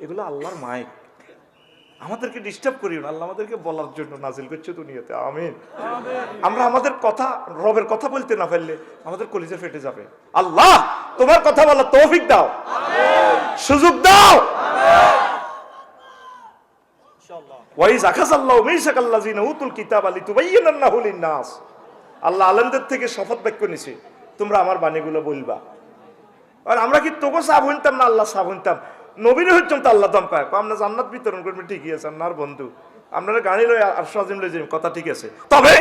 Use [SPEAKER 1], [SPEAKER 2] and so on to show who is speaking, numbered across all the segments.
[SPEAKER 1] এগুলো আল্লাহর মাইক। আমাদেরকে ডিস্টার্ব করিও না আল্লাহ আমাদেরকে বলার জন্য নাজিল করছে দুনিয়াতে আমিন। আমরা আমাদের কথা রবের কথা বলতে না পারলে আমাদের কলিজা ফেটে যাবে। আল্লাহ তোমার কথা বলার তৌফিক দাও। সুযোগ দাও। ওয়াইজ উতুল কিতাব আল্লাহ আলেমদের থেকে শপথ বাক্য নিছে তোমরা আমার বাণীগুলো বলবা। আর আমরা কি তোকে সাব হইতাম না আল্লাহ সাব হইতাম? নবীর হইতাম তো আল্লাহ দম পায় আমরা জান্নাত বিতরণ করবেন ঠিকই আছে আপনার বন্ধু। আপনারা গাড়ি লই আর সাজিম লই যাবেন কথা ঠিক আছে। তবে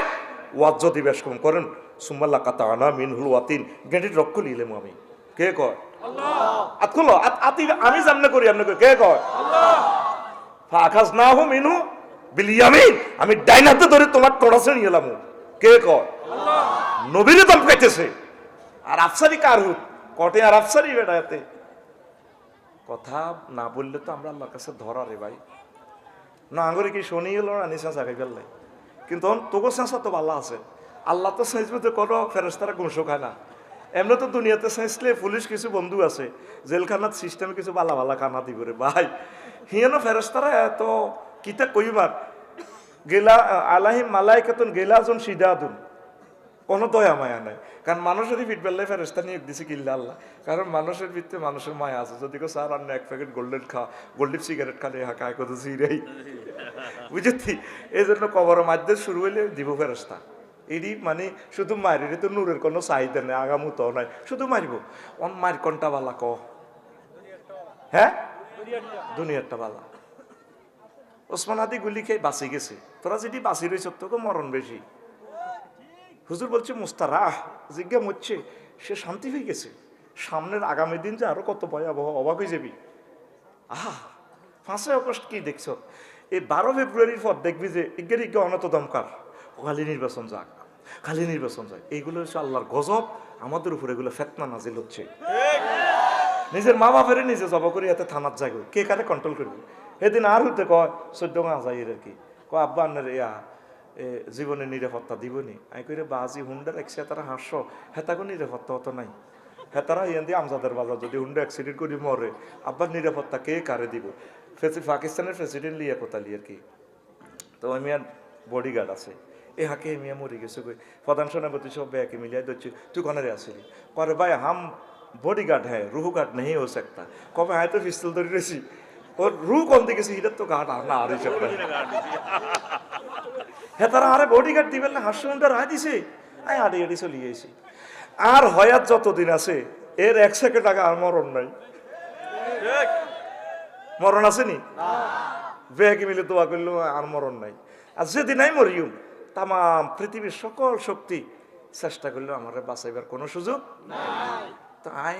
[SPEAKER 1] ওয়াজ যদি বেশ কম করেন সুম্মাল্লা কাতা আনা মিনহুল ওয়াতিন গেঁটির রক্ষ লিলেম আমি। কে কয়? আতকুলো আতি আমি জামনে করি আপনি কই, কে কয়? ফাখাস না হো মিনু বিলিয়ামিন আমি ডাইন হাতে ধরে তোমার টোড়াছে নিয়ে এলাম। কে কয়? নবীরে দম পাইতেছে আর আফসারি কার হুত? কটে আর আফসারি বেটা এতে কথা না বললে তো আমরা আল্লাহর কাছে ধরা রে ভাই। না, আঙ্গুরে কি শুনি গেল না নিশা চাকাই ফেললে? কিন্তু তোকে চেঁচা তো ভালো আছে। আল্লাহ তো চেঁচবে তো কোনো ফেরস্তারা ঘুষো খায় না। এমনি তো দুনিয়াতে চেঁচলে পুলিশ কিছু বন্ধু আছে জেলখানার সিস্টেমে কিছু বালা বালা খানা দিব রে ভাই। হিয়ানো ফেরস্তারা এত কিতা কইবার? গেলা আলাহিম মালাইকাতুন গেলাজন সিদাতুন কোনো দয়া মায়া নাই। কারণ মানুষেরই পিঠ বেলায় ফেরস্তা নিয়ে দিছে কিল্লা আল্লাহ। কারণ মানুষের ভিত্তিতে মানুষের মায়া আছে। যদি কেউ স্যার আন্য এক প্যাকেট গোল্ডেন খা গোল্ডেন সিগারেট খালে হা, কায় কত সিরাই বুঝেছি? এই জন্য কবর মাধ্যে শুরু হইলে দিব ফেরস্তা এটি মানে শুধু মারিলে তো নূরের কোনো চাহিদা নেই আগামতো নাই। শুধু মারিব। অন মার কোনটা বালা ক? হ্যাঁ? দুনিয়ারটা বালা। ওসমান আদি গুলি খেয়ে বাঁচি গেছে। তোরা যেটি বাঁচি রয়েছ তোকে মরণ বেশি। হুজুর বলছে, মুস্তারাহ, জিজ্ঞা মরছে, সে শান্তি হয়ে গেছে। সামনের আগামী দিন যে আরও কত ভয়াবহ অবাক হয়ে যাবি। আহা পাঁচই আগস্ট কি দেখছ? এই বারো ফেব্রুয়ারির পর দেখবি যে ইজ্ঞের ইজ্ঞে অনত দমকার খালি নির্বাচন যাক, খালি নির্বাচন যাক। এইগুলো হচ্ছে আল্লাহর গজব, আমাদের উপর এগুলো ফেতনা নাজিল হচ্ছে। নিজের মা বাপের নিজে জব করি, এতে থানার যাইব কে কারে কন্ট্রোল করবি? সেদিন আর হইতে কয়, চোদ্দ গা যাই আর কি। কয়, আব্বা, আন্নার, ইয়া জীবনে নিরাপত্তা দিবনি। আমি কইরে, বাজি হুন্ডার এক তারা হাসো। হেতাকে নিরাপত্তা অত নাই। হেতারা ইয়ান দিয়ে আমজাদের বাজার, যদি হুন্ডা অ্যাক্সিডেন্ট করে মরে আবার নিরাপত্তা কে কারে দিব? পাকিস্তানের প্রেসিডেন্ট লিয়া কোতালি আর কি। তো আমি আর বডিগার্ড আছে। এ হাকে মিয়া মরে গেছে কই? প্রধান সেনাপতি সব ব্যাকে মিলিয়ে দিচ্ছি তুই কনারে আসিলি? পরে ভাই, হাম বডিগার্ড হ্যাঁ রুহু গার্ড নেই ও সকতা কবে হ্যাঁ তো পিস্তল ধরে রয়েছি? ওর রু কোন দিকে হিটার তো গার্ড আর না, আর হ্যাঁ তারা আরে বডিগার্ড দিবেন না হাস্যমন্ডা রায় দিছে। আয় আড়ি আড়ি চলে গেছি। আর হয়াত যতদিন আছে এর এক সেকেন্ড আগে আর মরণ নাই। মরণ আসেনি বেহাকি মিলে দোয়া করল আর মরণ নাই। আর যেদিন নাই মরিউম তাম পৃথিবীর সকল শক্তি চেষ্টা করলেও আমার বাঁচাইবার কোনো সুযোগ তো আই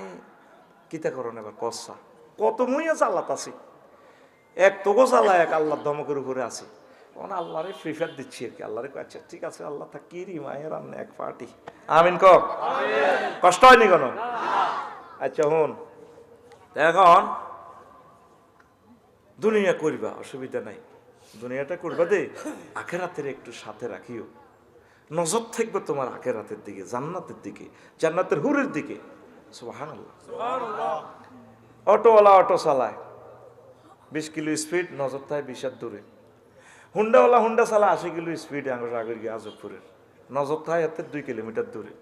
[SPEAKER 1] কিতা করো এবার কসা? কত মুইয়া চালাত আছি। এক তোগো চালা এক আল্লাহর ধমকের উপরে আছি। তখন আল্লাহরে প্রিফার দিচ্ছি আর কি আল্লাহরে আচ্ছা ঠিক আছে আল্লাহ তা কি রি মায়ের রান্না এক পার্টি আমিন ক? কষ্ট হয়নি কোনো? আচ্ছা হন। এখন দুনিয়া করবা অসুবিধা নাই। দুনিয়াটা করবা দে আখেরাতের একটু সাথে রাখিও। নজর থাকবে তোমার আখেরাতের দিকে জান্নাতের দিকে জান্নাতের হুরের দিকে। সুবাহান অটোওয়ালা অটো চালায়। বিশ কিলো স্পিড নজর থাকে বিশার দূরে। হুন্ডাওয়ালা হুন্ডা চালায় আশি কিলো স্পিডে আঙ্গুর আগের গিয়ে আজবপুরের নজর থাকে এতে দুই কিলোমিটার দূরে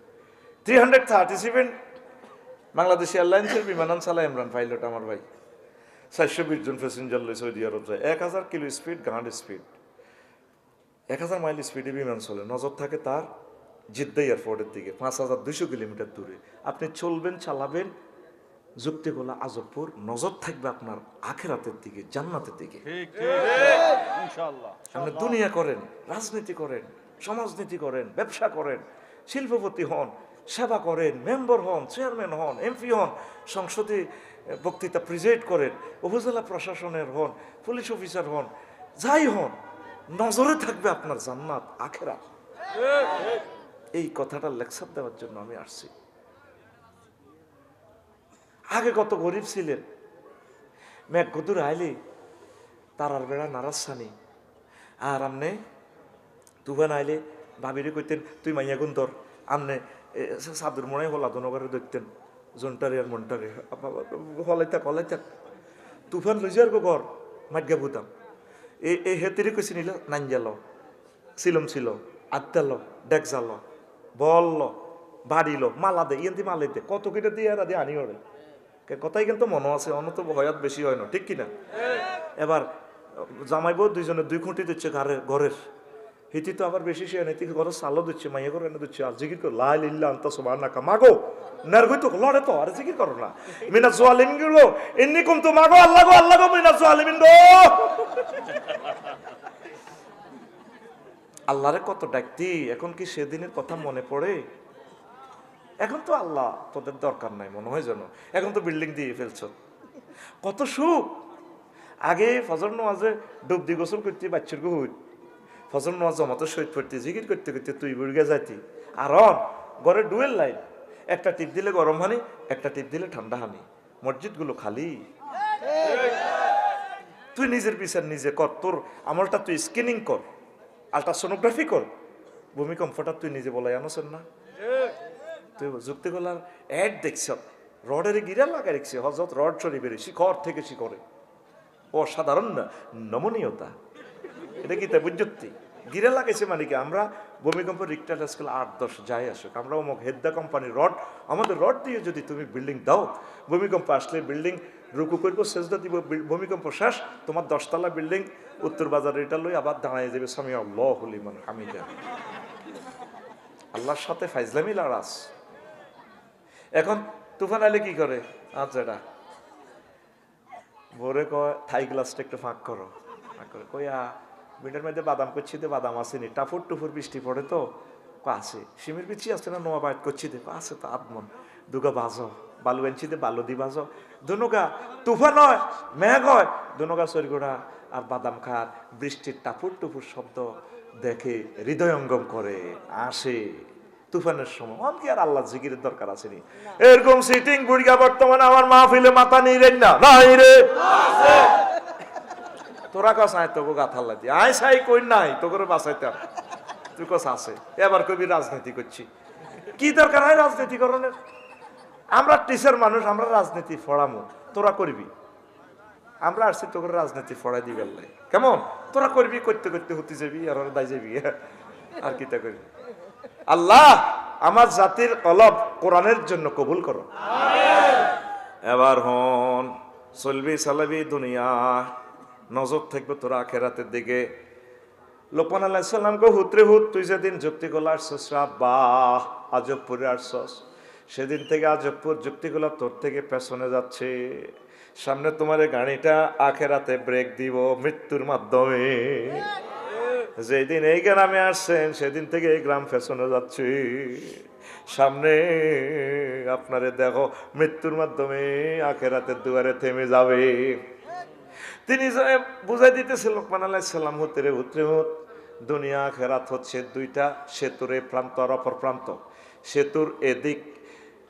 [SPEAKER 1] three hundred thirty seven Bangladesh এয়ারলাইন্সের বিমানান চালায় ইমরান পাইলট আমার ভাই। চারশো বিশ জন প্যাসেঞ্জার লই সৌদি আরব যায়। এক হাজার কিলো স্পিড গাঁড স্পিড এক হাজার মাইল স্পিডে বিমান চলে। নজর থাকে তার জিদ্দা এয়ারপোর্টের দিকে। পাঁচ হাজার দুশো কিলোমিটার দূরে আপনি চলবেন, চালাবেন যুক্তিগোলা আজবপুর নজর থাকবে আপনার আখেরাতের দিকে জান্নাতের দিকে।
[SPEAKER 2] ঠিক ঠিক।
[SPEAKER 1] আপনি দুনিয়া করেন রাজনীতি করেন সমাজনীতি করেন ব্যবসা করেন শিল্পপতি হন সেবা করেন মেম্বার হন চেয়ারম্যান হন এমপি হন সংসদে বক্তৃতা প্রেজেন্ট করেন উপজেলা প্রশাসনের হন পুলিশ অফিসার হন যাই হন নজরে থাকবে আপনার জান্নাত আখেরা এই কথাটা লেকচার দেওয়ার জন্য আমি আসছি। আগে কত গরিব ছিলেন। মেঘ গদুর আইলি তারার বেড়া নারাজ সানি আর আমনে তুফান আইলে ভাবিরে কইতেন, তুই মাইয়া গুন্দর আমনে সাদুর মনে হলা দনগরে দেখতেন জন্টারে আর মন্টারে হলাই থাক হলাই থাক। তুফান লইজার গো ঘর মাগ্যা ভুতাম। এই এই হেতিরে কইছি নিল নাঞ্জাল সিলম ছিল আত্মাল ডেক জাল বল, বাড়িল, মালা দে, ইয়েন্তি মালে দে কত কেটে দিয়ে দিয়ে আনি ওরে কথাই কিন্তু মনে আছে, অন্য তো ভয়াত বেশি হয় না, ঠিক কিনা এবার জামাইব দুইজনে দুই খুঁটি দিচ্ছে ঘরের ঘরের। হিতি তো আবার বেশি সে নেই ঘর সালো দিচ্ছে, মাইয়া করে এনে দিচ্ছে, আর জিকির করে লাই লিল্লা আন্তা সোমান নাকা মাগো, নারগই তো লড়ে তো, আর জিকির করো না। মিনা জোয়ালিমগুলো এমনি কম তো মাগো, আল্লাহ গো আল্লাহ গো, মিনা জোয়ালিমিন গো। আল্লাহরে কত ডাকতি, এখন কি সেদিনের কথা মনে পড়ে? এখন তো আল্লাহ তোদের দরকার নাই মনে হয় যেন। এখন তো বিল্ডিং দিয়ে ফেলছ। কত সুখ। আগে ফজর নামাজে ডুব দি গোসল করতে, বাচ্চার গুহুত ফজর নামাজ জমাতে শহীদ পড়তে, জিকির করতে করতে তুই বুড়গে যাইতি। আর ঘরে ডুয়েল লাইন একটা টিপ দিলে গরম হানি, একটা টিপ দিলে ঠান্ডা হানি। মসজিদগুলো খালি। তুই নিজের বিচার নিজে কর, তোর আমলটা তুই স্ক্যানিং কর আলট্রাসোনোগ্রাফি কর। ভূমিকম্পটা তুই নিজে বলাই আনছেন না। তুই যুক্তি করলাম অ্যাড দেখছ, রডের গিরা লাগাই রেখছে হজরত রড শরীফের শিখর থেকে শিখরে অসাধারণ না, নমনীয়তা। এটা কি তাই বুঝতি গিরা লাগাইছে মানে কি, আমরা ভূমিকম্প রিক্টার স্কেল আট, দশ, যাই আসুক, আমরা অমুক হেদ্দা কোম্পানির রড, আমাদের রড দিয়ে যদি তুমি বিল্ডিং দাও, ভূমিকম্প আসলে বিল্ডিং রুকু করব, সেজদা দিব ভূমিকম্প শেষ, তোমার দশতলা বিল্ডিং, উত্তর বাজার এটা লই আবার দাঁড়ায় যাবে, স্বামী আল্লাহ হলিমান হামিদা। আল্লাহর সাথে ফাইজলামি লড়াস এখন তুফান আলে কি করে? আচ্ছা ভোরে কয়, থাই গ্লাসটা একটু ফাঁক করো। ফাঁক করে। কইয়া বিটের মধ্যে বাদাম করছি তো বাদাম আসেনি। টাফুর টুফুর বৃষ্টি পড়ে তো? আছে। সিমের বিচি আছে না নোয়া বাইট করছি দে আছে তো আদমন। দুগা বাজো। বালু আনছি দে বালু দি বাজো। দুনুগা, তুফান হয়, মেঘ হয়। দুনুগা সরিগোড়া আর বাদাম খার বৃষ্টির টাফুর টুফুর শব্দ দেখে হৃদয়ঙ্গম করে। আসে। তুফানের সময়। আমি কি আর আল্লাহ জিকিরের দরকার আসেনি এরকম সিটিং বুড়িয়া বর্তমানে আমার মাহফিলে মাথা নিয়ে রেন না। নাই রে। তোরা কস আয় তোকে গাথাল্লা দি। আয় সাই কই নাই? তোকে বাঁচাইতাম। তুই কস আছে। এবার কবি রাজনীতি করছি। কি দরকার হয় রাজনীতি করণের আমরা টিচার মানুষ আমরা রাজনীতি ফড়ামো। তোরা করবি? আমরা আসছি তোকে রাজনীতি ফড়াই দিবে লাই। কেমন? তোরা করবি করতে করতে হতে যাবি আর দায় যাবি। আর কি তা করবি আল্লাহ আমার জাতির কলব কোরআনের জন্য কবুল করো। এবার হন চলবি চালাবি দুনিয়া নজর থাকবে তোরা আখেরাতের দিকে। লোকমান আল্লাহিসাল্লামকে হুতরে হুত তুই যেদিন যুক্তিগুলো আসছস বা আজবপুরে আসছস সেদিন থেকে আজবপুর যুক্তিগুলো তোর থেকে পেছনে যাচ্ছে। সামনে তোমার গাড়িটা আখেরাতে ব্রেক দিব মৃত্যুর মাধ্যমে। যেদিন এই গ্রামে আসছেন, সেদিন থেকে এই গ্রাম ফেশনে যাচ্ছি। সামনে আপনারে দেখো, মৃত্যুর মাধ্যমে আখেরাতের দুয়ারে থেমে যাবে। তিনি বুঝাই দিতেছে, লোকমান আলাইসাল্লাম হতে রে উতরে হুত, দুনিয়া খেরাত হচ্ছে দুইটা, সেতুর এই প্রান্ত আর অপর প্রান্ত। সেতুর এদিক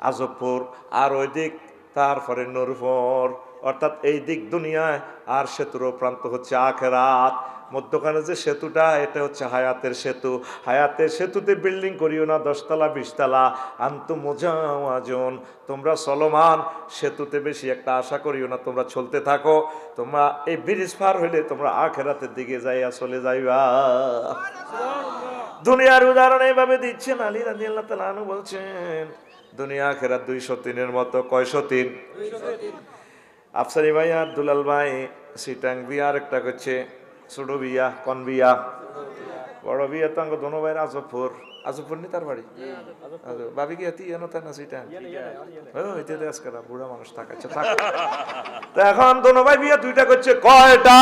[SPEAKER 1] আজবপুর, আর ওই দিক তারপরে নূরপুর। অর্থাৎ এই দিক দুনিয়ায়, আর সেতুর প্রান্ত হচ্ছে আখেরাত। মধ্যখানে যে সেতুটা এটা হচ্ছে হায়াতের সেতু। হায়াতের সেতুতে বিল্ডিং করিও না দশতলা বিশতলা। আন্ত মোজাওয়াজন তোমরা চলমান সেতুতে বেশি একটা আশা করিও না তোমরা চলতে থাকো। তোমরা এই ব্রিজ পার হইলে তোমরা আখেরাতের দিকে যাইয়া চলে যাইবা। দুনিয়ার উদাহরণ এইভাবে দিচ্ছেন আলী রাজি আল্লাহ তালু বলছেন দুনিয়া আখেরাত দুইশো তিনের মতো কয়শো তিন? আফসারি ভাই আর দুলাল ভাই সিটাং আর একটা করছে ছোট বিয়া কন বিয়া বড় বিয়া তো আঙ্গ দোনো ভাইয়ের আজবপুর আজবপুর নি তার বাড়ি। ভাবি কি এনো তাই না সিটাং দেশ করা বুড়া মানুষ থাকাচ্ছে থাক তো এখন দোনো ভাই বিয়া দুইটা করছে কয়টা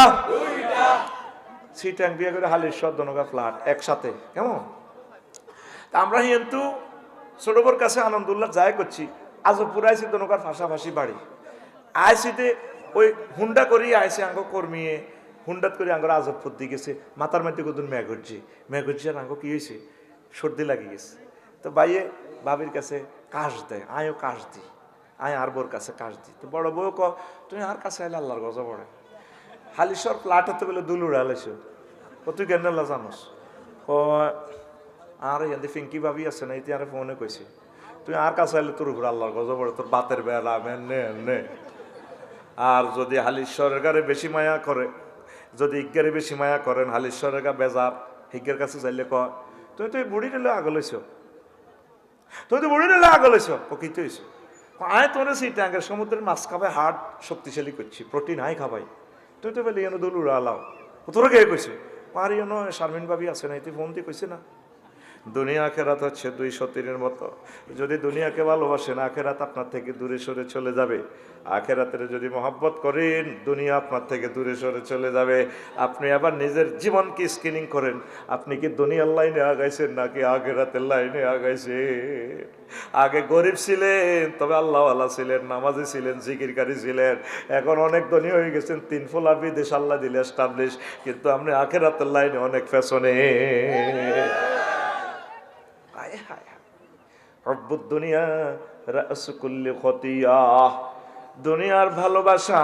[SPEAKER 1] সিটাং বিয়ে করে হালির সব দোনোগা ফ্ল্যাট একসাথে কেমন তা আমরা কিন্তু ছোটবোর কাছে আনন্দুল্লাহ যায় করছি আজবপুর আইসি দোনোকার পাশাপাশি বাড়ি আইসিতে ওই হুন্ডা করি আইসি আঙ্গ কর্মিয়ে হুন্ডাত করে আঙ্গর আজবপুর দিয়ে গেছে, মাথার মধ্যে কদিন মেঘরছি মেঘরছি আর আঙ্গ কি হয়েছে? সর্দি লাগিয়ে গেছে। তো বাইয়ে বাবির কাছে কাশ দেয় আয়ও কাশ দি, আয় আর বোর কাছে কাশ দি। তো বড় বউ ক তুমি আর কাছে আইলে আল্লাহর গজা পড়ে হালিশ্বর প্লাট হতে বলে দুল উড়ালেছ ও তুই কেন আল্লাহ জানোস? ও আর এখান ফিঙ্কি ভাবি আছে না এতে আর ফোনে কইছে, তুই আর কাছে আইলে তোর উপর আল্লাহর গজা পড়ে তোর বাতের বেলা এনে নে আর যদি হালিশ্বরের গারে বেশি মায়া করে যদি ইজ্ঞারে বেশি মায়া করেন, হালিশ্বরের গা বেজার, হিজ্ঞের কাছে চাইলে কয়, তুই তুই বুড়ি নিলে আগলৈছ তুই তো বুড়ি নিলে আগল ও কি হয়েছ আয় তোর ট্যাঙ্কের সমুদ্রের মাছ খাবে হার্ট শক্তিশালী করছি, প্রোটিন আয় খাবাই। তুই তো বলি, এনে দোল উড়ালাও তোরা কে কইছে? পারি এনে শারমিন বাবি আছে না তুই ফোন দিয়ে কইছে না। দুনিয়া আখেরাত হচ্ছে দুই সতীনের মতো। যদি দুনিয়াকে ভালোবাসেন আখেরাত আপনার থেকে দূরে সরে চলে যাবে। আখেরাতের যদি মহব্বত করেন, দুনিয়া আপনার থেকে দূরে সরে চলে যাবে। আপনি আবার নিজের জীবনকে স্ক্রিনিং করেন। আপনি কি দুনিয়ার লাইনে আগাইছেন নাকি আখেরাতের লাইনে আগাইছেন? আগে গরিব ছিলেন, তবে আল্লাহওয়ালা ছিলেন, নামাজি ছিলেন, জিকিরকারী ছিলেন। এখন অনেক ধনী হয়ে গেছেন, তিন ফোলা বিদেশ আল্লাহ দিলে এস্টাবলিশ। কিন্তু আপনি আখেরাতের লাইনে অনেক ফ্যাশনে হায় হায় হায়। রব্বুদ দুনিয়া রাসকুল্লি খতিয়া দুনিয়ার ভালোবাসা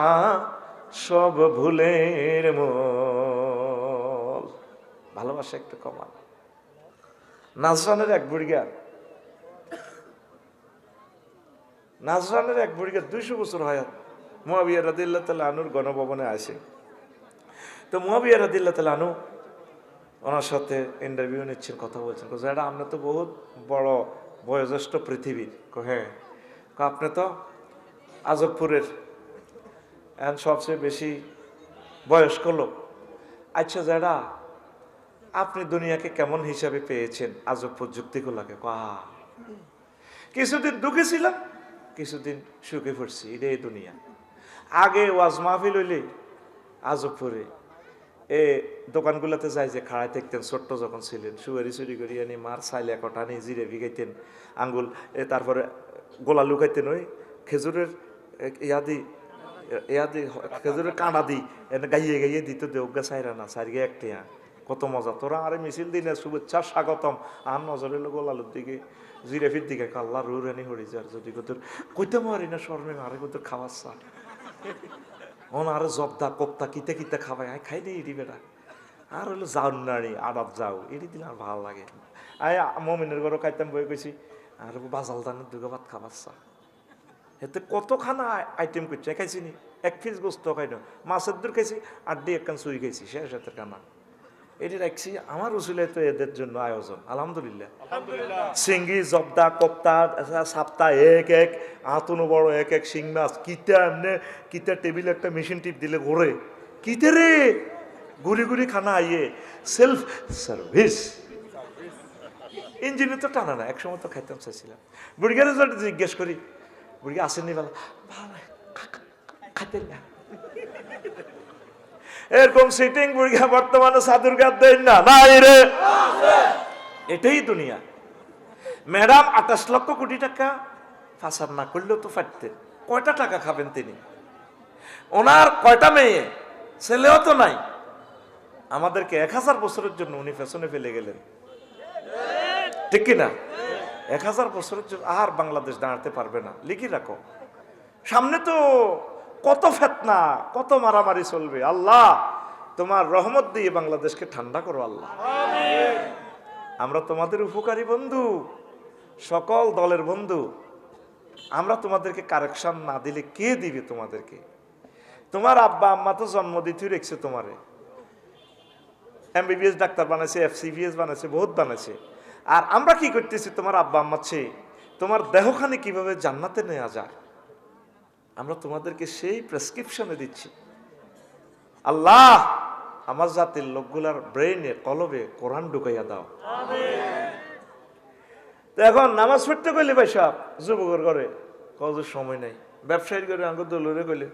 [SPEAKER 1] সব ভুলের মূল। ভালোবাসা একটু কমান নাজরানের এক বুড়িয়া নাজরানের এক বুড়িয়া দুইশো বছর হয়। মুয়াবিয়া রাদিল্লাহ তালা আনুর গণভবনে আসে। তো মুয়াবিয়া রাদিল্লাহ তালা আনু ওনার সাথে ইন্টারভিউ নিচ্ছেন, কথা বলছেন। এটা আপনি তো বহুত বড় বয়োজ্যেষ্ঠ পৃথিবীর হ্যাঁ। আপনি তো আজবপুরের সবচেয়ে বেশি বয়স্ক লোক। আচ্ছা যারা, আপনি দুনিয়াকে কেমন হিসাবে পেয়েছেন আজবপুর যুক্তিগুলাকে? কা কিছুদিন দুঃখে ছিলাম, কিছুদিন সুখে পড়ছি। এটাই দুনিয়া। আগে ওয়াজ মাহফিল হইলে আজবপুরে এ দোকানগুলোতে যাই যে খাড়ায় দেখতেন ছোট্ট যখন ছিলেন, সুয়ারি চুরি করি আনি, মার সাইলে কটা নিয়ে জিরে ভিগাইতেন, আঙ্গুল, এ তারপরে গোলা লুকাইতেন ওই খেজুরের ইয়াদি ইয়াদি খেজুরের কাঁড়া দি, এনে গাইয়ে গাইয়ে দিত দেউগা সাইরা না সারিয়ে একটা কত মজা, তোরা আরে মিছিল দিনে শুভেচ্ছা, স্বাগতম। আর নজর এলো গোলালুর দিকে জিরেফির দিকে, কাল্লা রু রানি হরি যার যদি কত কইতে মারি না শর্মে, আরে কত খাওয়াচ্ছা ওন আর জবদা কোপ্তা কিতে কিতে খাবায় আয় খাই দিই বেটা। আর হলো যাও নাড়ি, আদাব যাও, এটি দিন আর ভালো লাগে আয় মমিনের ঘরও খাইতাম বই কইছি, আর বাজাল দানের দুর্গা ভাত খাবাচ্ছা এতে কতখানা আইটেম করছে খাইছি নি? এক পিস গোস্ত খাই মাছের দূর খাইছি, আর দিয়ে একখান চুই খাইছি, শেষ হাতের কানা। এটি রাখছি আমার উসুলে তো এদের জন্য আয়োজন আলহামদুলিল্লাহ। সিঙ্গি জবদা কপ্তা সাপ্তা এক এক আতনো বড় এক এক শিং মাছ কিতা এমনি কিতা টেবিল একটা মেশিন টিপ দিলে ঘোরে। কিতে রে? গুড়ি গুড়ি খানা আইয়ে। Self service. ইঞ্জিনে তো টানা না একসময় তো খাইতাম চাইছিলাম। বুড়িগারে জিজ্ঞেস করি বুড়িগা আসেননি বেলা ভালো খাইতেন না। এরকম সিটিং বুড়িগা বর্তমানে সাধুর গাদ দেন না। নাই রে। এটাই দুনিয়া। ম্যাডাম, আঠাশ লক্ষ কোটি টাকা ফাঁসার না করলেও তো ফাটতেন। কয়টা টাকা খাবেন তিনি? ওনার কয়টা মেয়ে? ছেলেও তো নাই। আমাদেরকে এক হাজার বছরের জন্য উনি ফ্যাশনে ফেলে গেলেন। ঠিক কিনা? এক হাজার বছরের জন্য আর বাংলাদেশ দাঁড়াতে পারবে না। লিখি রাখো। সামনে তো কত ফেতনা কত মারামারি চলবে। আল্লাহ তোমার রহমত দিয়ে বাংলাদেশকে ঠান্ডা করো আল্লাহ। আমরা তোমাদের উপকারী বন্ধু সকল দলের বন্ধু। আমরা তোমাদেরকে কারেকশন না দিলে কে দিবে তোমাদেরকে? তোমার আব্বা আম্মা তো জন্ম দিতেই রেখছে তোমারে। এমবিবিএস ডাক্তার বানাইছে এফসিবিএস বানাইছে বহুত বানাইছে। আর আমরা কি করতেছি? তোমার আব্বা আম্মা চেয়ে তোমার দেহখানে কীভাবে জান্নাতে নেওয়া যায়? আমরা তোমাদেরকে সেই প্রেসক্রিপশনে দিচ্ছি। আল্লাহ আমার জাতির লোকগুলার ব্রেইনে কলবে কোরআন ঢুকাইয়া দাও। তো এখন নামাজ পড়তে কইলে ভাই সাহেব যুবকের ঘরে কত সময় নাই। ব্যবসায়ীর ঘরে আঙ্গুর দলরে কইলে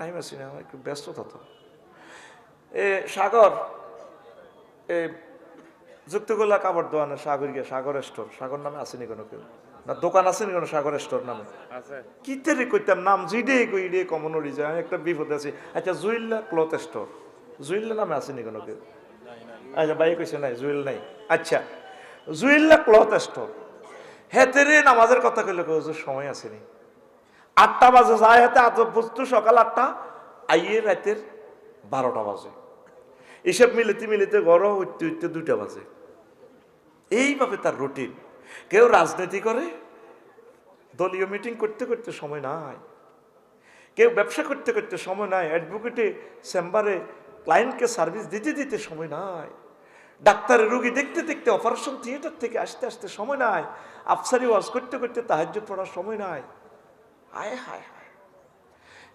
[SPEAKER 1] টাইম আছে না আমার একটু ব্যস্ততা তো এ সাগর এ যুক্তগোলা কাপড় দোকানে সাগর গিয়া সাগর স্টোর সাগর নামে আসেনি কোনো কেউ। না দোকান আসেনি কোনো সাগর স্টোর নামে? কিতে রে কইতাম নাম জিডে কই রে কমন উড়ি যায়। একটা বিপদ আছে। আচ্ছা জুইল্লা ক্লথ স্টোর। জুইল্লা নামে আসেনি কোনো কেউ? আচ্ছা ভাই কইছে নাই জুইল নাই। আচ্ছা জুইল্লা ক্লথ স্টোর। হেতে রে নামাজের কথা কইলে কই সময় আসেনি আটটা বাজে যায় হাতে আত বস্তু সকাল আটটা আইয়ে রাতের বারোটা বাজে। এসব মিলিতে মিলিতে ঘর উঠতে উঠতে দুইটা বাজে। এইভাবে তার রুটিন কেউ রাজনীতি করে? দলীয় মিটিং করতে করতে সময় নাই। কেউ ব্যবসা করতে করতে সময় নাই। অ্যাডভোকেটে চেম্বারে ক্লায়েন্টকে সার্ভিস দিতে দিতে সময় নাই। ডাক্তারের রুগী দেখতে দেখতে অপারেশন থিয়েটার থেকে আসতে আসতে সময় নাই। আফসারি ওয়াজ করতে করতে তাহাজ্য পড়ার সময় নাই। হায় হায় হায়।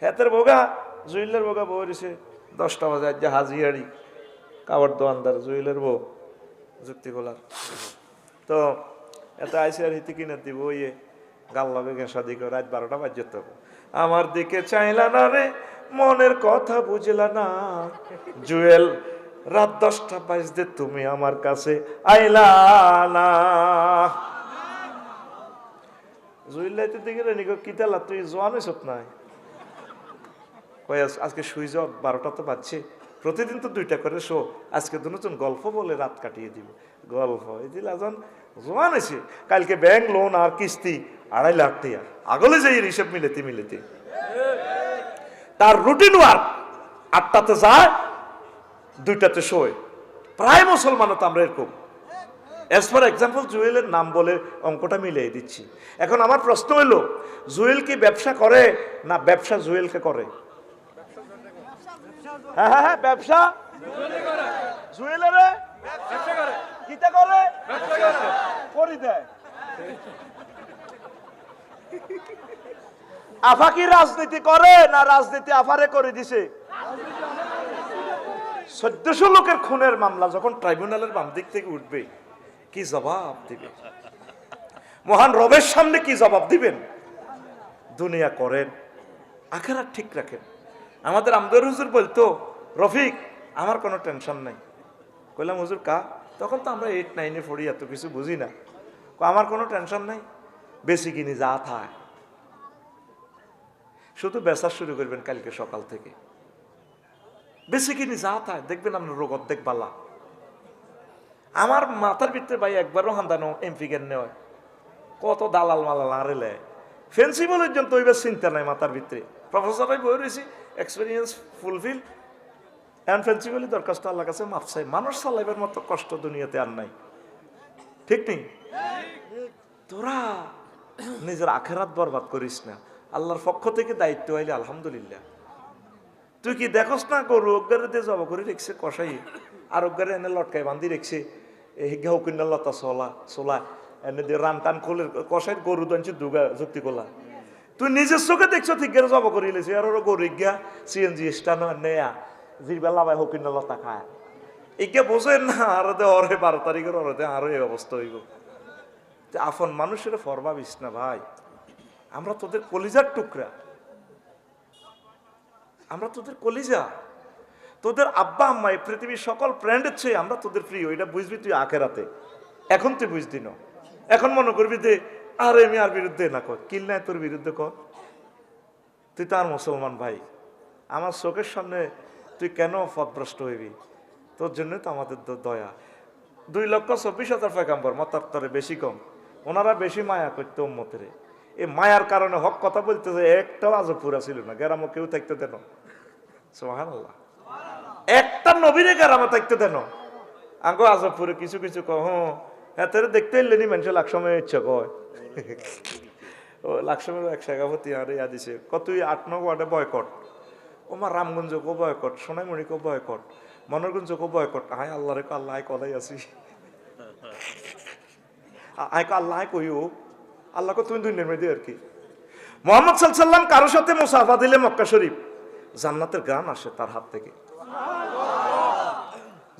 [SPEAKER 1] হেতের বোগা জুইলের বোগা বউ রয়েছে দশটা বাজে যে হাজিয়ারি কাবার দোয়ানদার জুইলের বউ, যুক্তি গোলার। তো এত আইসি আর হিতি কিনে দিব ইয়ে গাল লবে ঘেঁষা দিকে রাত বারোটা বাজ্যত আমার দিকে চাইলা না রে, মনের কথা বুঝলা না। জুয়েল, রাত দশটা বাজতে তুমি আমার কাছে আইলা না। জুয়েল লাইতে দিকে রে নিগো কিতালা তুই জোয়ান হইছত নাই? আজকে শুই যাও, বারোটা তো বাজছে। প্রতিদিন তো দুইটা করে শো। আজকে নতুন গল্প বলে রাত কাটিয়ে দিব। গল্প। আজন জোয়ান আছে কালকে ব্যাংক লোন আর কিস্তি আড়াই লাখ টাকা। আগলে যাই হিসেব মিলেতে মিলেতে। তার রুটিন ওয়ার্ক আটটাতে যায়, দুইটাতে শোয়। প্রায় মুসলমানও তো আমরা এরকম। অ্যাজ ফর এক্সাম্পল জুয়েলের নাম বলে অঙ্কটা মিলিয়ে দিচ্ছি। এখন আমার প্রশ্ন হলো, জুয়েল কি ব্যবসা করে না ব্যবসা জুয়েলকে করে? হ্যাঁ হ্যাঁ হ্যাঁ ব্যবসা? জুয়েলারে? কিতা করে করি দেয়। আফা কি রাজনীতি করে না রাজনীতি আফারে করে দিছে? চোদ্দশো লোকের খুনের মামলা যখন ট্রাইব্যুনালের বাম দিক থেকে উঠবে, কি জবাব দিবে? মহান রবের সামনে কি জবাব দিবেন? দুনিয়া করেন আখেরা ঠিক রাখেন। আমাদের আমদর হুজুর বলতো, রফিক, আমার কোনো টেনশন নাই। কইলাম, হুজুর, কা? তখন তো আমরা এইট নাইনে পড়ি, এত কিছু বুঝি না। আমার কোনো টেনশন নাই, বেশি কিনি যা থাক। শুধু বেচা শুরু করবেন কালকে সকাল থেকে। বেশি কিনি যা থায় দেখবেন আপনার রোগ অর্ধেক বালা। আমার মাথার ভিতরে ভাই একবারও হান্দানো এমপি জ্ঞান নেওয়া কত দালাল মালাল আরেলে ফেন্সি বলে তো চিন্তা নাই মাথার ভিতরে। প্রফেসরাই বই রয়েছি এক্সপিরিয়েন্স ফুলফিল এন্ড ফেন্সি বলে, দরখাস্ত আল্লাহ কাছে মাপ চাই। মানুষ চালাইবার মতো কষ্ট দুনিয়াতে আর নাই। ঠিক নেই? তোরা নিজের আখেরাত বরবাদ করিস না। আল্লাহর পক্ষ থেকে দায়িত্ব আইলে আলহামদুলিল্লাহ। তুই কি দেখোস না গরু অজ্ঞারে দিয়ে জবা করে রেখছে, কষাই? আর অজ্ঞারে এনে লটকায় বান্ধি রেখছে। ঘেউ কিনা লতা চলা চলা এনে দিয়ে রান টান খোলে কষাই গরু দানছে দুগা যুক্তি করলা। তুই নিজের চোখে দেখছ ঠিক জবা করে লেছে আর ওরা গরু ইজ্ঞা সিএনজি স্টান নেয়া। জিরবা লাভাই হকিনা না, আর অরে বারো তারিখের অরে আরও এই অবস্থা হইব। আফন মানুষের ফরমা বিস না ভাই। আমরা তোদের কলিজার টুকরা। আমরা তোদের কলিজা। তোদের আব্বা, আম্মা পৃথিবীর সকল ফ্রেন্ডের চেয়ে আমরা তোদের প্রিয়। এটা বুঝবি তুই আখেরাতে। এখন তুই বুঝদি না। এখন মনে করবি যে, আর আমি আর বিরুদ্ধে না কর। কিল নাই তোর বিরুদ্ধে কর। তুই তো আর মুসলমান ভাই। আমার চোখের সামনে তুই কেন পথভ্রষ্ট হইবি? তোর জন্য তো আমাদের দয়া। দুই লক্ষ চব্বিশ হাজার পেকাম্বর মতার তরে বেশি কম। ওনারা বেশি মায়া করতো উম্মতেরে। এই মায়ার কারণে হক কথা বলতে যে একটাও আজব পুরা ছিল না, গ্রামও কেউ থাকতে দেন। সোহান একটা নবীরে গ্রামে থাকতে দেন। আঙ্গো আজবপুরে কিছু কিছু কহ হ্যাঁ তোর দেখতে এলেনি মানুষ লাখ সময় ইচ্ছা কয়। ও লাখ সময় এক শাখাপতি আর ইয়া দিছে কতই আট নয় ওয়ার্ডে বয়কট। ওমা রামগঞ্জ কো বয়কট সোনাইমণি কো বয়কট, মনোরগঞ্জ কো বয়কট। হাই আল্লাহ রে কো আল্লাহ কলাই আছি। আয় আল্লাহ কইও। আল্লাহ কো তুমি দুই নেমে দিও আর কি। মোহাম্মদ সাল্লাম কারোর সাথে মুসাফা দিলে মক্কা শরীফ, জান্নাতের গান আসে তার হাত থেকে।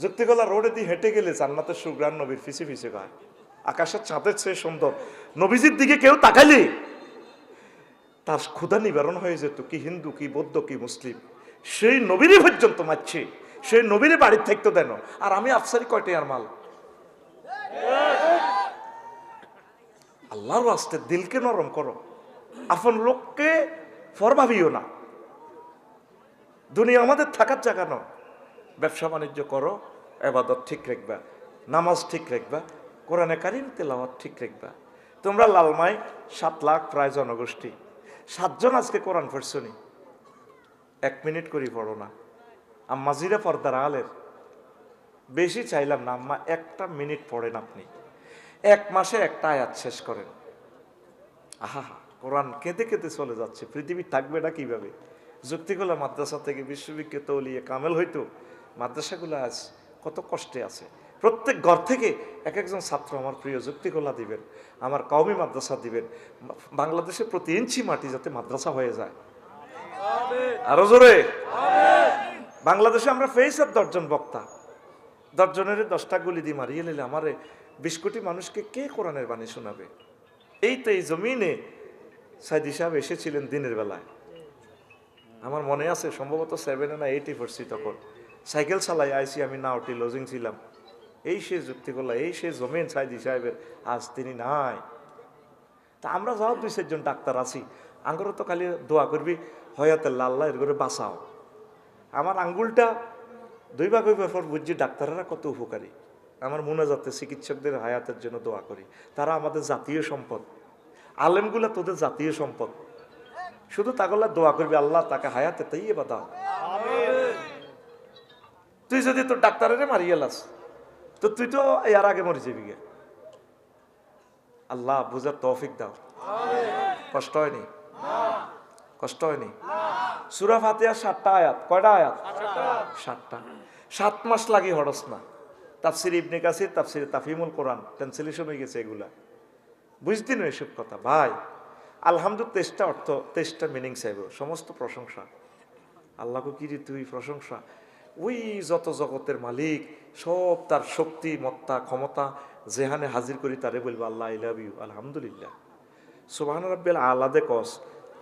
[SPEAKER 1] যুক্তিগলা রোডে দিয়ে হেঁটে গেলে জান্নাতের সুগ্রান নবীর ফিসে ফিসে গায় আকাশের চাঁদের চেয়ে সুন্দর। নবীজির দিকে কেউ তাকাইলে তার ক্ষুধা নিবারণ হয়ে যেত, কি হিন্দু, কি বৌদ্ধ, কি মুসলিম। সেই নবীরই পর্যন্ত মারছে, সেই নবীরই বাড়ির থাকতো দেন। আর আমি আফসারি কয়টে আর মাল? আল্লাহর আসতে দিলকে নরম করো, আপন লোককে ফরভাবিও না। দুনিয়া আমাদের থাকার জায়গা নয়। ব্যবসা বাণিজ্য করো, এবাদত ঠিক রাখবা, নামাজ ঠিক রাখবা, কোরআনে কারিম তেলাওয়াত ঠিক রাখবা। তোমরা লালমাই সাত লাখ প্রায় জনগোষ্ঠী। সাতজন আজকে কোরআন পড়ছনি এক মিনিট করি পড়ো না। আম্মা জিরা পর্দার আলের। বেশি চাইলাম না, আম্মা একটা মিনিট পড়েন আপনি। এক মাসে একটা আয়াত শেষ করেন। আহা, কোরআন কেঁদে কেঁদে চলে যাচ্ছে। পৃথিবী থাকবে না কীভাবে? যুক্তিগুলা মাদ্রাসা থেকে বিশ্ববিখ্যাত লিয়ে কামেল হইতো। মাদ্রাসাগুলো আজ কত কষ্টে আছে। প্রত্যেক ঘর থেকে এক একজন ছাত্র আমার প্রিয় যুক্তিকলা দিবেন, আমার কওমি মাদ্রাসা দিবেন বাংলাদেশের প্রতি ইঞ্চি মাটি যাতে মাদ্রাসা হয়ে যায়। আরও জোরে? বাংলাদেশে আমরা ফেইসার দশজন বক্তা। দশজনের দশটা গুলি দিয়ে মারিয়ে নিলে আমারে বিশ কোটি মানুষকে কে কোরআনের বাণী শোনাবে? এই তো এই জমিনে সাইদি সাহেব এসেছিলেন দিনের বেলায়। আমার মনে আছে, সম্ভবত সেভেনে না এইটে পড়ছি তখন। সাইকেল চালাই আইসি, আমি না উঠি লজিং ছিলাম। এই সে যুক্তি করলা এই সে জমিন সাইদি সাহেবের আজ তিনি নাই। তা আমরা যাও দুই চারজন ডাক্তার আছি। আঙ্গুরও তো খালি দোয়া করবি হয়াতে লাল্লা এর করে বাঁচাও। আমার আঙ্গুলটা দুই ভাগ হইবার পর বুঝছি ডাক্তারেরা কত উপকারী। আমার মনে যাতে চিকিৎসকদের হায়াতের জন্য দোয়া করি। তারা আমাদের জাতীয় সম্পদ। আলেমগুলা তোদের জাতীয় সম্পদ। শুধু তাগলা দোয়া করবি আল্লাহ তাকে হায়াতে তাই এবার দাও তুই যদি তোর ডাক্তারের মারিয়ে লাস তো তুই তো এর আগে মরে যাবি গে। আল্লাহ বুঝার তৌফিক দাও। কষ্ট হয়নি? কষ্ট হয়নি? সুরা ফাতিহা সাতটা আয়াত। কয়টা আয়াত? সাতটা। সাত মাস লাগে হরস না। তাফসির ইবনে কাসির, তাফসির তাফিমুল কোরআন। ট্রান্সলেশন হয়ে গেছে এগুলা। বুঝতি না এসব কথা? ভাই, আলহামদুল তেইশটা অর্থ তেইশটা মিনিং চাইব। সমস্ত প্রশংসা। আল্লাহকে কিরি তুই? প্রশংসা। ওই যত জগতের মালিক, সব তার শক্তি, মত্তা, ক্ষমতা যেহানে হাজির করি তারে বলব, আল্লাহ আই লাভ ইউ আলহামদুলিল্লাহ। সুবাহান রাব্বিল আলাদে কস,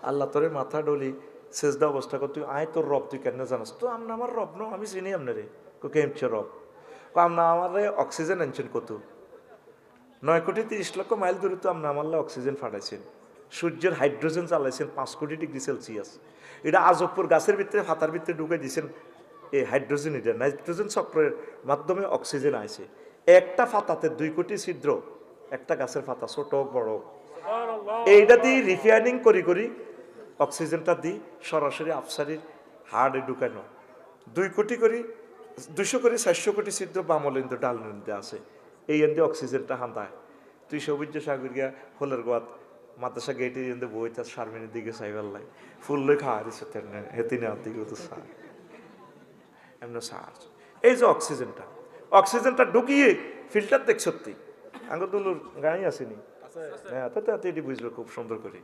[SPEAKER 1] আল্লাহ তোরে মাথা ডলি শেষদা অবস্থা কর, তুই আয় তোর রব, তুই কেন জানাস? তো, আমনা আমার রব নো, আমি চিনি আপনারে কোকে এমছে রব? আমনা আমারে অক্সিজেন আনছেন কত নয় কোটি তিরিশ লক্ষ মাইল দূরে তো আপনি আমাল্লা অক্সিজেন ফাটাইছেন। সূর্যের হাইড্রোজেন চালাইছেন পাঁচ কোটি ডিগ্রি সেলসিয়াস। এটা আজবপুর গাছের ভিতরে হাতার ভিতরে ঢুকে দিয়েছেন এই হাইড্রোজেন এটা। নাইট্রোজেন চক্রের মাধ্যমে অক্সিজেন আইছে। একটা ফাতাতে দুই কোটি ছিদ্র। একটা গাছের ফাতা ছোট বড় এইটা দিয়ে রিফাইনিং করি করি অক্সিজেনটা দিই সরাসরি আফসারির হার্টে ঢুকানো দুই কোটি করি দুশো কোটি চারশো কোটি ছিদ্র বামল সিদ্ধ ডাল ডালনেন্দ্র আছে। এই এন্দে অক্সিজেনটা হান্দায়। তুই সবুজ সাগর গিয়া ফুলের গোয়াত মাদ্রাসা গেটে এন্দে বই তার সারমিনের দিকে চাইবার লাই। ফুল লই খাওয়া দিছে হেতি নেওয়ার দিকে তো সার। এমনি সার। এই যে অক্সিজেনটা অক্সিজেনটা ঢুকিয়ে ফিল্টার দেখ সত্যি। আঙ্গুদুলুর গাড়ি আসেনি। হ্যাঁ তো তো এটি বুঝলো খুব সুন্দর করে।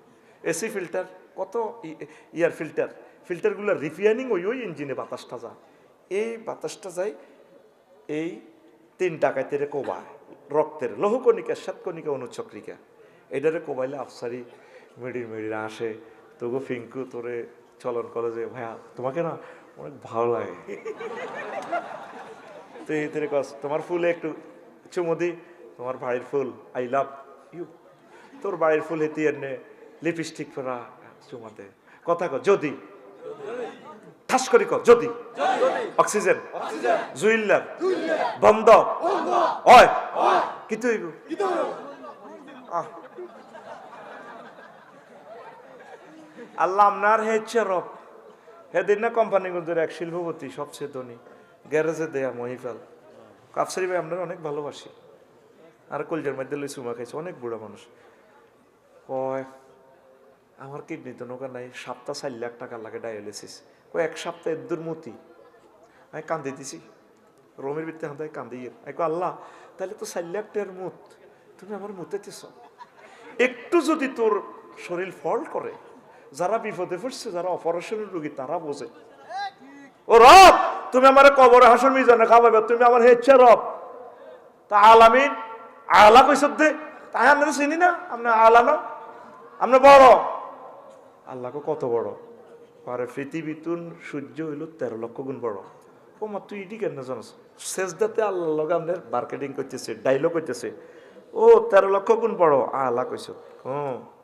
[SPEAKER 1] এসি ফিল্টার কত ইয়ার ফিল্টার ফিল্টারগুলো রিফাইনিং ওই ওই ইঞ্জিনে বাতাসটা যায়। এই বাতাসটা যায় এই তিন টাকায় তেরে কোবায়, রক্তের লৌহকণিকা, শ্বেতকণিকা অনুচক্রিকা এটারে কোবাইলে আফসারি মিডির মিডির আসে। তবু ফিঙ্কু তোরে চলন যে ভাইয়া, তোমাকে না অনেক ভালো লাগে। তো এই তেরে কস, তোমার ফুলে একটু চুমু দি, তোমার বাড়ির ফুল আই লাভ ইউ তোর বাড়ির ফুল হেতি এনে লিপস্টিক পরা চুমাতে কথা কর যদি। ঠাস করি কর যদি। অক্সিজেন। জুইল্লার। বন্ধ। হয় কিন্তু হইব। আল্লাহ আপনার হে ইচ্ছে রব হেদিন না কোম্পানিগুলোদের এক শিল্পপতি, সবচেয়ে ধনী, গ্যারেজে দেয়া মহিফাল কাপসারি ভাই আমরা অনেক ভালোবাসি। আর কলজার মধ্যে লই চুমা খাইছে, অনেক বুড়া মানুষ। কয়, আমার কিডনি তো নৌকা নাই, সপ্তাহ চার লাখ টাকা লাগে ডায়ালিসিস কয়, এক সপ্তাহ এদ্দুর মতি। আমি কান্দি দিছি। রোমের ভিত্তি হাতে কান্দি। আমি আল্লাহ, তাহলে তো চার লাখ টাকার মুত। তুমি আমার মুতেতেছ একটু যদি তোর শরীর ফল করে যারা বিপদে পড়ছে, যারা অপারেশনের রোগী, তারা বোঝে। ও রব, তুমি আমার কবরে হাসন মিজানে খাওয়াবে। তুমি আমার হেচ্ছে রব। তা আলামিন, আলা কইস দে তাই আমরা চিনি না? আপনি আলা না? আপনি বড়। আল্লাহকে কত বড়? পারে পৃথিবীতুন সূর্য হইল তেরো লক্ষ গুণ বড়। ও মা, তুই ইডি কেন জানাস? শেষদাতে আল্লাহ লগে আপনার মার্কেটিং করতেছে ডাইলগ করতেছে। ও, তেরো লক্ষ গুণ বড় আল্লাহ কইস হুম।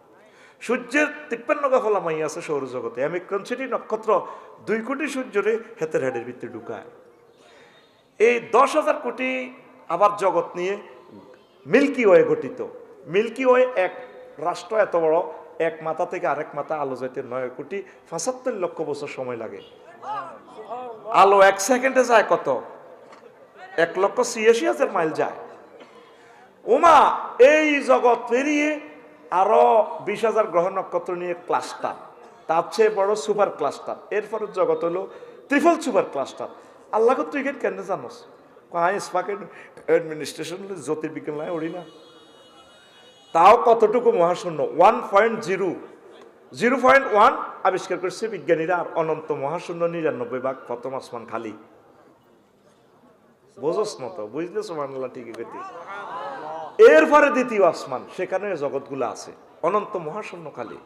[SPEAKER 1] সূর্যের তিপ্পান্ন ফলামাই আছে সৌরজগতে অ্যামিক্রন সিটি নক্ষত্র দুই কোটি সূর্যরে হেতের হেডের ভিতরে ঢুকায়। এই দশ হাজার কোটি আবার জগৎ নিয়ে মিল্কি ওয়ে গঠিত। মিল্কি ওয়ে এক, রাষ্ট্র এত বড়, এক মাথা থেকে আরেক মাথা আলো যাইতে নয় কোটি পঁচাত্তর লক্ষ বছর সময় লাগে। আলো এক সেকেন্ডে যায় কত? এক লক্ষ ছিয়াশি হাজার মাইল যায়। ওমা এই জগৎ পেরিয়ে আরও বিশ হাজার গ্রহ নক্ষত্র নিয়ে ক্লাস্টার তার চেয়ে বড় সুপার ক্লাস্টার এরপরে জগৎ হলো ত্রিফল সুপার ক্লাস্টার আল্লাহ তুই এখানে কেন জানোস? আই স্পাক অ্যাডমিনিস্ট্রেশন জ্যোতির্বিজ্ঞান লাই ওড়ি না। তাও কতটুকু মহাশূন্য? One point zero zero point one আবিষ্কার করছে বিজ্ঞানীরা, আর অনন্ত মহাশূন্য নিরানব্বই ভাগ প্রথম আসমান খালি। বোঝস মতো বুঝলে সোমান্লা ঠিকই গতি এরপরে দ্বিতীয় আসমান, সেখানে জগৎগুলো আছে, অনন্ত মহাশূন্য খালি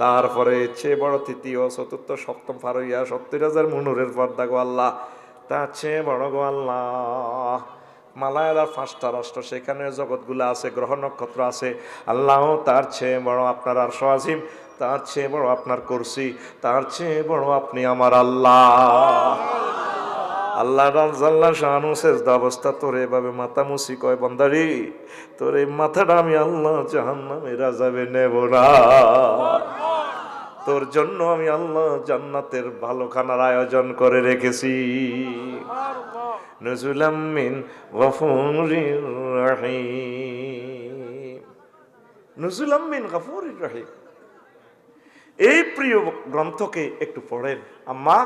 [SPEAKER 1] তারপরে চেয়ে বড় তৃতীয়, চতুর্থ, সপ্তম ফারইয়া, সত্তর হাজার মনুরের পর্দা গো আল্লাহ, তার চেয়ে বড় গো আল্লাহ। মালায়ালার পাঁচটা রাষ্ট্র, সেখানে জগৎগুলো আছে, গ্রহ নক্ষত্র আছে, আল্লাহ তার চেয়ে বড় আপনার আর আজিম তার চেয়ে বড় আপনার করছি তার চেয়ে বড় আপনি আমার আল্লাহ। আল্লাহ রাজ্লাহ শাহানু শেষদা অবস্থা, তোর এভাবে মাথা মুসি কয় বন্দারি? তোর এই মাথাটা আমি আল্লাহ জাহান্নামে রাজাবে নেব না। তোর জন্য আমি আল্লাহ জান্নাতের ভালো খানার আয়োজন করে রেখেছি। নজুলাম মিন গফুরির রহিম। এই প্রিয় গ্রন্থকে একটু পড়েন। আম্মা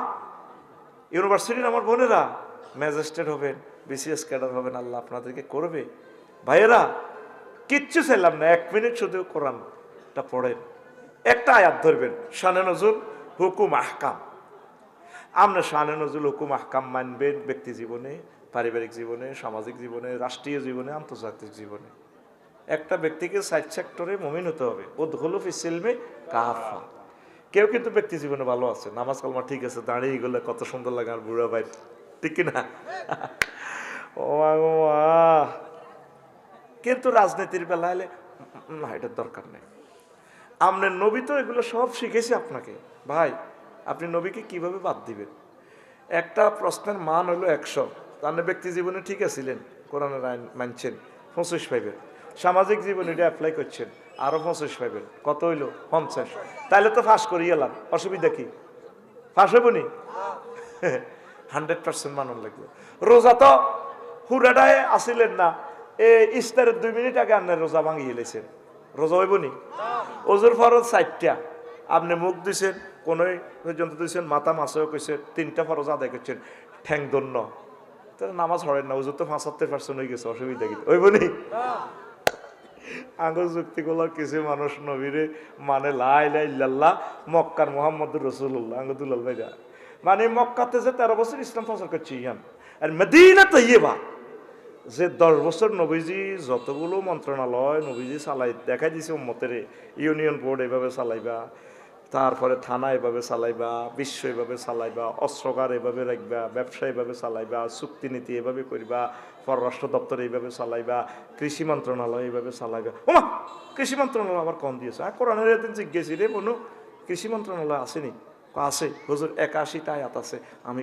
[SPEAKER 1] ইউনিভার্সিটির আমার বোনেরা, ম্যাজিস্ট্রেট হবেন, বিসিএস ক্যাডার হবেন, আল্লাহ আপনাদেরকে করবে। ভাইয়েরা, কিচ্ছু চাইলাম না, এক মিনিট শুধু কোরআনটা পড়েন। একটা আয়াত ধরবেন, শানে নজরুল হুকুম আহকাম। আমরা শানে নজুল হুকুম আহকাম মানবেন ব্যক্তি জীবনে, পারিবারিক জীবনে, সামাজিক জীবনে, রাষ্ট্রীয় জীবনে, আন্তর্জাতিক জীবনে। একটা ব্যক্তিকে সাইড সেক্টরে মমিন হতে হবে। ও ধলুফ ইসিলমে কাফা। কেউ কিন্তু ব্যক্তি জীবনে ভালো আছে। নামাজ কালমা ঠিক আছে, দাঁড়িয়ে গেলে কত সুন্দর লাগে আর বুড়া ভাই। ঠিক কিনা? ও কিন্তু রাজনীতির বেলা এলে, না, এটার দরকার নেই। আপনার নবী তো এগুলো সব শিখেছি আপনাকে। ভাই, আপনি নবীকে কীভাবে বাদ দিবেন? একটা প্রশ্নের মান হলো একশো। তার ব্যক্তি জীবনে ঠিক আছিলেন, কোরআনের আইন মানছেন, পঁচিশ পাইবেন। সামাজিক জীবনে এটা অ্যাপ্লাই করছেন। আরও পঁচিশ পাইবেন। কত হইল? পঞ্চাশ। তাহলে তো ফাঁস করিয়ে এলাম অসুবিধা কি? ফাঁস হইব নি? হান্ড্রেড পার্সেন্ট মানুষ লাগবে। রোজা তো হুরাটায় আসিলেন না। এ ইস্তারের দুই মিনিট আগে আপনার রোজা ভাঙিয়ে লেছেন। রোজা হইব নি? ওজোর ফরজ চারটা আপনি মুখ দিছেন কোন পর্যন্ত দিছেন মাথা মাছেও কইছে তিনটা ফরজ আদায় করছেন। ঠ্যাং দন্য তাহলে নামাজ হরেন না, ওজোর তো পঁচাত্তর পার্সেন্ট হয়ে গেছে, অসুবিধা কি? হইব নি? আগর যুক্তিগুলো কিছু মানুষ নবীরে মানে লাই লাই লাল্লা মক্কার মোহাম্মদ রসুল্লাহ আঙ্গদুল্লাল ভাইরা মানে মক্কাতে যে তেরো বছর ইসলাম প্রচার করছে ইয়ান। আর মেদিনা ইয়েবা যে দশ বছর নবীজি যতগুলো মন্ত্রণালয় নবীজি চালাই, দেখাই দিছে মতেরে ইউনিয়ন বোর্ড এইভাবে চালাইবা। তারপরে থানা এভাবে চালাইবা, বিশ্ব এভাবে চালাইবা, অস্ত্রকার এভাবে রাখবা, ব্যবসা এভাবে চালাইবা চুক্তিনীতি এভাবে করবা, পররাষ্ট্র দপ্তর এইভাবে চালাইবা, কৃষি মন্ত্রণালয় এইভাবে চালাইবা। ওমা কৃষি মন্ত্রণালয় আবার কম দিয়েছে। আর কোরআনের একদিন জিজ্ঞেসি রে বনু, কৃষি মন্ত্রণালয় আসেনি? আছে। হুজুর, একাশিটা আয়াত আছে। আমি